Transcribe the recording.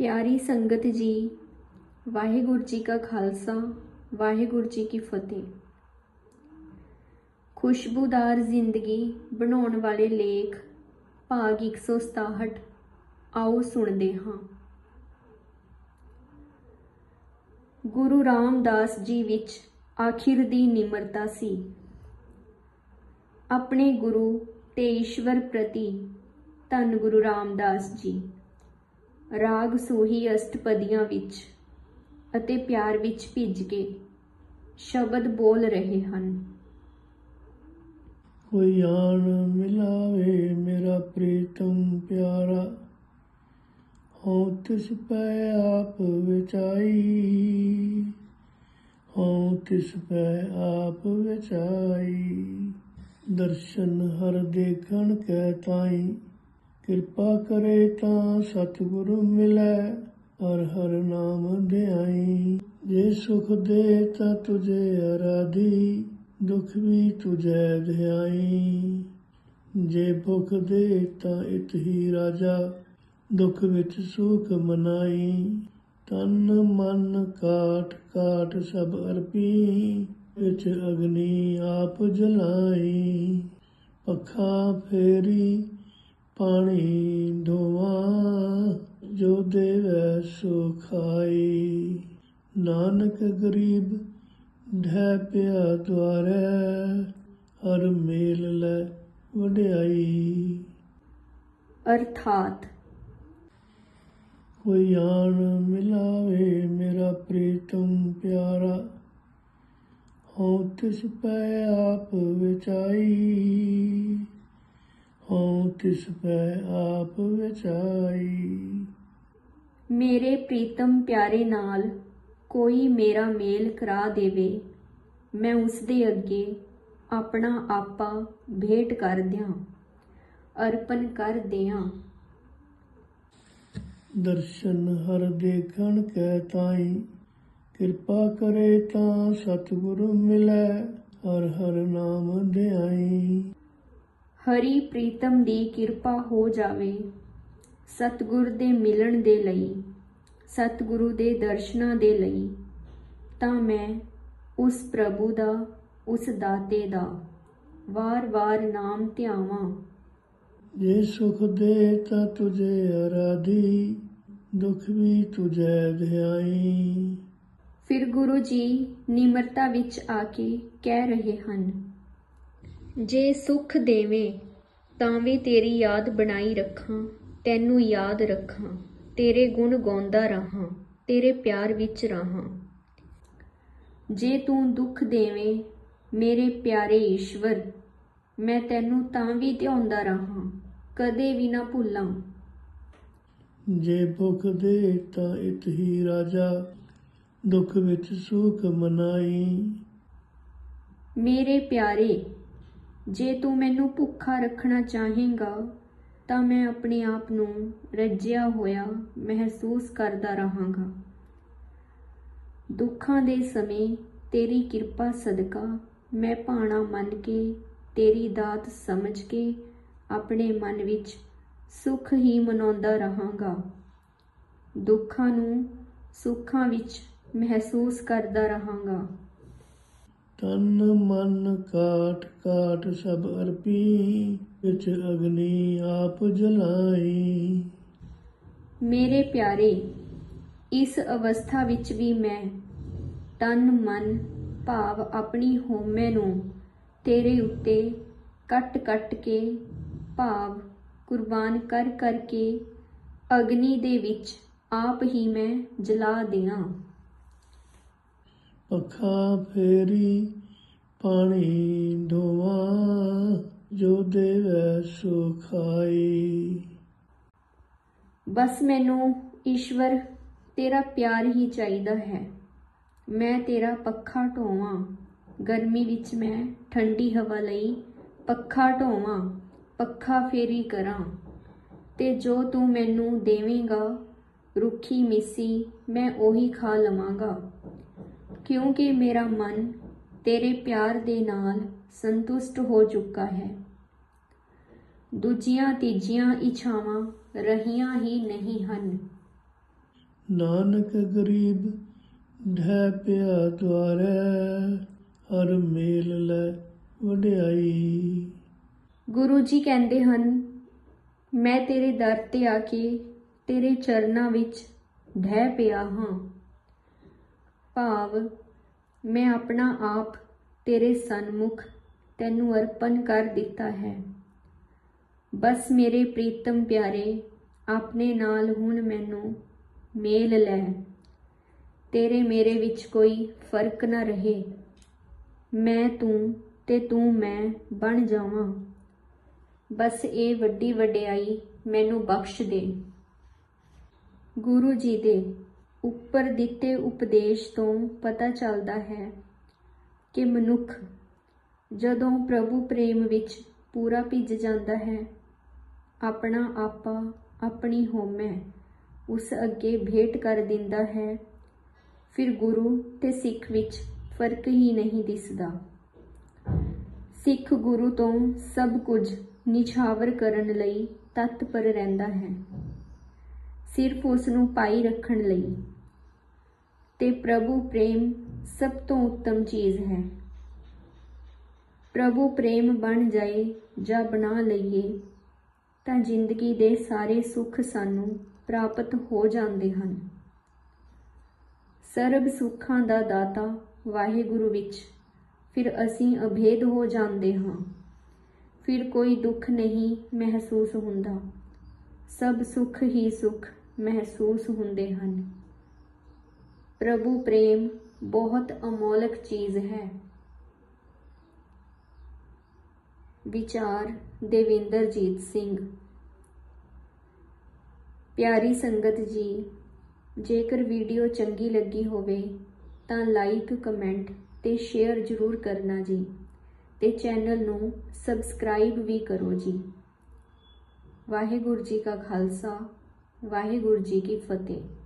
ਪਿਆਰੀ ਸੰਗਤ ਜੀ, ਵਾਹਿਗੁਰੂ ਜੀ ਕਾ ਖਾਲਸਾ, ਵਾਹਿਗੁਰੂ ਜੀ ਕੀ ਫਤਿਹ। ਖੁਸ਼ਬੂਦਾਰ ਜ਼ਿੰਦਗੀ ਬਣਾਉਣ ਵਾਲੇ ਲੇਖ, ਭਾਗ 167 ਆਓ ਸੁਣਦੇ ਹਾਂ। ਗੁਰੂ ਰਾਮਦਾਸ ਜੀ ਵਿੱਚ ਆਖਿਰ ਦੀ ਨਿਮਰਤਾ ਸੀ। ਆਪਣੇ ਗੁਰੂ ਤੇ ਈਸ਼ਵਰ ਪ੍ਰਤੀ ਧੰਨ ਗੁਰੂ ਰਾਮਦਾਸ ਜੀ। ਰਾਗ ਸੂਹੀ ਅਸ਼ਟਪਦੀਆਂ ਵਿੱਚ ਅਤੇ ਪਿਆਰ ਵਿੱਚ ਭਿੱਜ ਕੇ ਸ਼ਬਦ ਬੋਲ ਰਹੇ ਹਨ। ਕੋਈ ਆਣ ਮਿਲਾਵੇ ਮੇਰਾ ਪ੍ਰੀਤਮ ਪਿਆਰਾ, ਹਉ ਤਿਸ ਪੈ ਆਪ ਵਿਚਾਈ, ਹਉ ਤਿਸ ਪੈ ਆਪ ਵਿਚਾਈ, ਦਰਸ਼ਨ ਹਰ ਦੇਖਣ ਕੈ ਤਾਈ। ਕਿਰਪਾ ਕਰੇ ਤਾਂ ਸਤਿਗੁਰੂ ਮਿਲੈ, ਹਰ ਹਰ ਨਾਮ ਧਿਆਈ ਜੇ ਸੁਖ ਦੇ ਤਾਂ ਤੁਝੇ ਅਰਾਧੀ, ਦੁਖ ਵੀ ਤੁਝੈ ਧਿਆਈ। ਜੇ ਭੁਖ ਦੇ ਤਾਂ ਇਤ ਹੀ ਰਾਜਾ, ਦੁਖ ਵਿੱਚ ਸੁਖ ਮਨਾਈ। ਤਨ ਮਨ ਕਾਟ ਕਾਟ ਸਭ ਅਰਪੀ, ਵਿੱਚ ਅਗਨੀ ਆਪ ਜਲਾਈ। ਪੱਖਾ ਫੇਰੀ ਪਾਣੀ ਧੋਵਾ ਜੋ ਦੇਵੈ ਸੋ ਖਾਈ। ਨਾਨਕ ਗਰੀਬ ਢਹਿ ਪਿਆ ਦੁਆਰੈ ਹਰ ਮੇਲ ਲੈ ਵਡਿਆਈ। ਅਰਥਾਤ ਕੋਈ ਆਣ ਮਿਲਾਵੇ ਮੇਰਾ ਪ੍ਰੀਤਮ ਪਿਆਰਾ ਹਉ ਤਿਸ ਪੈ ਆਪ ਵਿਚਾਈ। ਹਉ ਤਿਸ ਪੈ ਆਪ ਵਿਚਾਈ। ਮੇਰੇ ਪ੍ਰੀਤਮ ਪਿਆਰੇ ਨਾਲ ਕੋਈ ਮੇਰਾ ਮੇਲ ਕਰਾ ਦੇਵੇ ਮੈਂ ਉਸ ਦੇ ਅੱਗੇ ਆਪਣਾ ਆਪਾ ਭੇਟ ਕਰ ਦਿਆਂ ਅਰਪਣ ਕਰ ਦਿਆਂ। ਦਰਸ਼ਨ ਹਰ ਦੇਖਣ ਕੈ ਤਾਈ ਕਿਰਪਾ ਕਰੇ ਤਾਂ ਸਤਿਗੁਰੂ ਮਿਲੈ ਹਰ ਹਰ ਨਾਮ ਧਿਆਈ ਹਰੀ ਪ੍ਰੀਤਮ ਦੀ ਕਿਰਪਾ ਹੋ ਜਾਵੇ। ਸਤਿਗੁਰ ਦੇ ਮਿਲਣ ਦੇ ਲਈ ਸਤਿਗੁਰੂ ਦੇ ਦਰਸ਼ਨਾਂ ਦੇ ਲਈ ਤਾਂ ਮੈਂ ਉਸ ਪ੍ਰਭੂ ਦਾ ਉਸ ਦਾਤੇ ਦਾ ਵਾਰ-ਵਾਰ ਨਾਮ ਧਿਆਵਾਂ। ਜੇ ਸੁਖ ਦੇ ਤਾਂ ਤੁਝੇ ਅਰਾਧੀ ਦੁਖ ਵੀ ਤੁਝੈ ਧਿਆਈ ਫਿਰ ਗੁਰੂ ਜੀ ਨਿਮਰਤਾ ਵਿੱਚ ਆ ਕੇ ਕਹਿ ਰਹੇ ਹਨ ਜੇ ਸੁਖ ਦੇਵੇਂ ਤਾਂ ਵੀ ਤੇਰੀ ਯਾਦ ਬਣਾਈ ਰੱਖਾਂ ਤੈਨੂੰ ਯਾਦ ਰੱਖਾਂ ਤੇਰੇ ਗੁਣ ਗਾਉਂਦਾ ਰਹਾ ਤੇਰੇ ਪਿਆਰ ਵਿੱਚ ਰਹਾ। ਜੇ ਤੂੰ ਦੁੱਖ ਦੇਵੇਂ ਮੇਰੇ ਪਿਆਰੇ ਈਸ਼ਵਰ ਮੈਂ ਤੈਨੂੰ ਤਾਂ ਵੀ ਧਿਆਉਂਦਾ ਰਹਾ ਕਦੇ ਵੀ ਨਾ ਭੁੱਲਾਂ। ਜੇ ਭੁਖ ਦੇ ਤਾਂ ਇਤ ਹੀ ਰਾਜਾ ਦੁਖ ਵਿੱਚ ਸੁਖ ਮਨਾਈ। ਮੇਰੇ ਪਿਆਰੇ ਜੇ ਤੂੰ ਮੈਨੂੰ ਭੁੱਖਾ ਰੱਖਣਾ ਚਾਹੇਂਗਾ, ਤਾਂ ਮੈਂ ਆਪਣੇ ਆਪ ਨੂੰ ਰੱਜਿਆ ਹੋਇਆ ਮਹਿਸੂਸ ਕਰਦਾ ਰਹਾਂਗਾ। ਦੁੱਖਾਂ ਦੇ ਸਮੇਂ ਤੇਰੀ ਕਿਰਪਾ ਸਦਕਾ ਮੈਂ ਭਾਣਾ ਮੰਨ ਕੇ, ਤੇਰੀ ਦਾਤ ਸਮਝ ਕੇ ਆਪਣੇ ਮਨ ਵਿੱਚ ਸੁਖ ਹੀ ਮਨਾਉਂਦਾ ਰਹਾਂਗਾ। ਦੁੱਖਾਂ ਨੂੰ ਸੁੱਖਾਂ ਵਿੱਚ ਮਹਿਸੂਸ ਕਰਦਾ ਰਹਾਂਗਾ। ਤਨ ਮਨ ਕਾਟ ਕਾਟ ਸਭ ਅਰਪੀ, ਵਿੱਚ ਅਗਨੀ ਆਪ ਜਲਾਈ। ਮੇਰੇ ਪਿਆਰੇ, ਇਸ ਅਵਸਥਾ ਵਿੱਚ ਵੀ ਮੈਂ ਤਨ ਮਨ ਭਾਵ ਆਪਣੀ ਹੋਮੇ ਨੂੰ ਤੇਰੇ ਉੱਤੇ ਕੱਟ ਕੱਟ ਕੇ ਭਾਵ ਕੁਰਬਾਨ ਕਰ ਕਰਕੇ ਅਗਨੀ ਦੇ ਵਿੱਚ ਆਪ ਹੀ ਮੈਂ ਜਲਾ ਦਿਆਂ। ਪੱਖਾ ਫੇਰੀ ਪਾਣੀ ਧੋਵਾ ਜੋ ਦੇਵੈ ਸੋ ਖਾਈ। ਬਸ ਮੈਨੂੰ ਈਸ਼ਵਰ, ਤੇਰਾ ਪਿਆਰ ਹੀ ਚਾਹੀਦਾ ਹੈ। ਮੈਂ ਤੇਰਾ ਪੱਖਾ ਢੋਵਾਂ। ਗਰਮੀ ਵਿੱਚ ਮੈਂ ਠੰਡੀ ਹਵਾ ਲਈ ਪੱਖਾ ਢੋਵਾਂ, ਪੱਖਾ ਫੇਰੀ ਕਰਾਂ। ਤੇ ਜੋ ਤੂੰ ਮੈਨੂੰ ਦੇਵੇਂਗਾ, ਰੁੱਖੀ ਮਿੱਸੀ ਮੈਂ ਉਹੀ ਖਾ ਲਵਾਂਗਾ। ਕਿਉਂਕਿ ਮੇਰਾ ਮਨ ਤੇਰੇ ਪਿਆਰ ਦੇ ਨਾਲ ਸੰਤੁਸ਼ਟ ਹੋ ਚੁੱਕਾ ਹੈ। ਦੂਜੀਆਂ ਤੀਜੀਆਂ ਇੱਛਾਵਾਂ ਰਹੀਆਂ ਹੀ ਨਹੀਂ ਹਨ। ਨਾਨਕ ਗਰੀਬ ਢਹਿ ਪਿਆ ਦੁਆਰੈ ਹਰ ਮੇਲ ਲੈ ਵਡਿਆਈ। ਗੁਰੂ ਜੀ ਕਹਿੰਦੇ ਹਨ ਮੈਂ ਤੇਰੇ ਦਰ ਤੇ ਆ ਕੇ ਤੇਰੇ ਚਰਨਾਂ ਵਿੱਚ ਢਹਿ ਪਿਆ ਹਾਂ। ਭਾਵ, ਮੈਂ ਆਪਣਾ ਆਪ ਤੇਰੇ ਸਨਮੁਖ ਤੈਨੂੰ ਅਰਪਣ ਕਰ ਦਿੱਤਾ ਹੈ। ਬਸ ਮੇਰੇ ਪ੍ਰੀਤਮ ਪਿਆਰੇ, ਆਪਣੇ ਨਾਲ ਹੁਣ ਮੈਨੂੰ ਮੇਲ ਲੈ। ਤੇਰੇ ਮੇਰੇ ਵਿੱਚ ਕੋਈ ਫ਼ਰਕ ਨਾ ਰਹੇ। ਮੈਂ ਤੂੰ ਤੇ ਤੂੰ ਮੈਂ ਬਣ ਜਾਵਾਂ। ਬਸ ਇਹ ਵੱਡੀ ਵਡਿਆਈ ਮੈਨੂੰ ਬਖਸ਼ ਦੇ। ਗੁਰੂ ਜੀ ਦੇ ਉੱਪਰ ਦਿੱਤੇ ਉਪਦੇਸ਼ ਤੋਂ ਪਤਾ ਚੱਲਦਾ ਹੈ ਕਿ ਮਨੁੱਖ ਜਦੋਂ ਪ੍ਰਭੂ ਪ੍ਰੇਮ ਵਿੱਚ ਪੂਰਾ ਭਿੱਜ ਜਾਂਦਾ ਹੈ, ਆਪਣਾ ਆਪਾ ਆਪਣੀ ਹੋਮੈ ਉਸ ਅੱਗੇ ਭੇਟ ਕਰ ਦਿੰਦਾ ਹੈ, ਫਿਰ ਗੁਰੂ ਤੇ ਸਿੱਖ ਵਿੱਚ ਫ਼ਰਕ ਹੀ ਨਹੀਂ ਦਿਸਦਾ। ਸਿੱਖ ਗੁਰੂ ਤੋਂ ਸਭ ਕੁਝ ਨਿਛਾਵਰ ਕਰਨ ਲਈ ਤਤਪਰ ਰਹਿੰਦਾ ਹੈ। ਸਿਰਫ ਉਸ ਨੂੰ ਪਾਈ ਰੱਖਣ ਲਈ। ਤੇ ਪ੍ਰਭੂ ਪ੍ਰੇਮ ਸਭ ਤੋਂ ਉੱਤਮ ਚੀਜ਼ ਹੈ। ਪ੍ਰਭੂ ਪ੍ਰੇਮ ਬਣ ਜਾਏ ਜਾਂ ਬਣਾ ਲਈਏ, ਤਾਂ ਜ਼ਿੰਦਗੀ ਦੇ ਸਾਰੇ ਸੁੱਖ ਸਾਨੂੰ ਪ੍ਰਾਪਤ ਹੋ ਜਾਂਦੇ ਹਨ। ਸਰਬ ਸੁੱਖਾਂ ਦਾ ਦਾਤਾ ਵਾਹਿਗੁਰੂ ਵਿੱਚ ਫਿਰ ਅਸੀਂ ਅਭੇਦ ਹੋ ਜਾਂਦੇ ਹਾਂ। ਫਿਰ ਕੋਈ ਦੁੱਖ ਨਹੀਂ ਮਹਿਸੂਸ ਹੁੰਦਾ। ਸਭ ਸੁੱਖ ਹੀ ਸੁੱਖ ਮਹਿਸੂਸ ਹੁੰਦੇ ਹਨ। ਪ੍ਰਭੂ ਪ੍ਰੇਮ ਬਹੁਤ ਅਮੋਲਕ ਚੀਜ਼ ਹੈ। ਵਿਚਾਰ ਦੇਵਿੰਦਰਜੀਤ ਸਿੰਘ। ਪਿਆਰੀ ਸੰਗਤ ਜੀ, ਜੇਕਰ ਵੀਡੀਓ ਚੰਗੀ ਲੱਗੀ ਹੋਵੇ, ਤਾਂ ਲਾਈਕ ਕਮੈਂਟ ਤੇ ਸ਼ੇਅਰ ਜ਼ਰੂਰ ਕਰਨਾ ਜੀ ਤੇ ਚੈਨਲ ਨੂੰ ਸਬਸਕ੍ਰਾਈਬ ਵੀ ਕਰੋ ਜੀ। ਵਾਹਿਗੁਰੂ ਜੀ ਕਾ ਖਾਲਸਾ ਵਾਹਿਗੁਰੂ ਜੀ ਕੀ ਫਤਿਹ।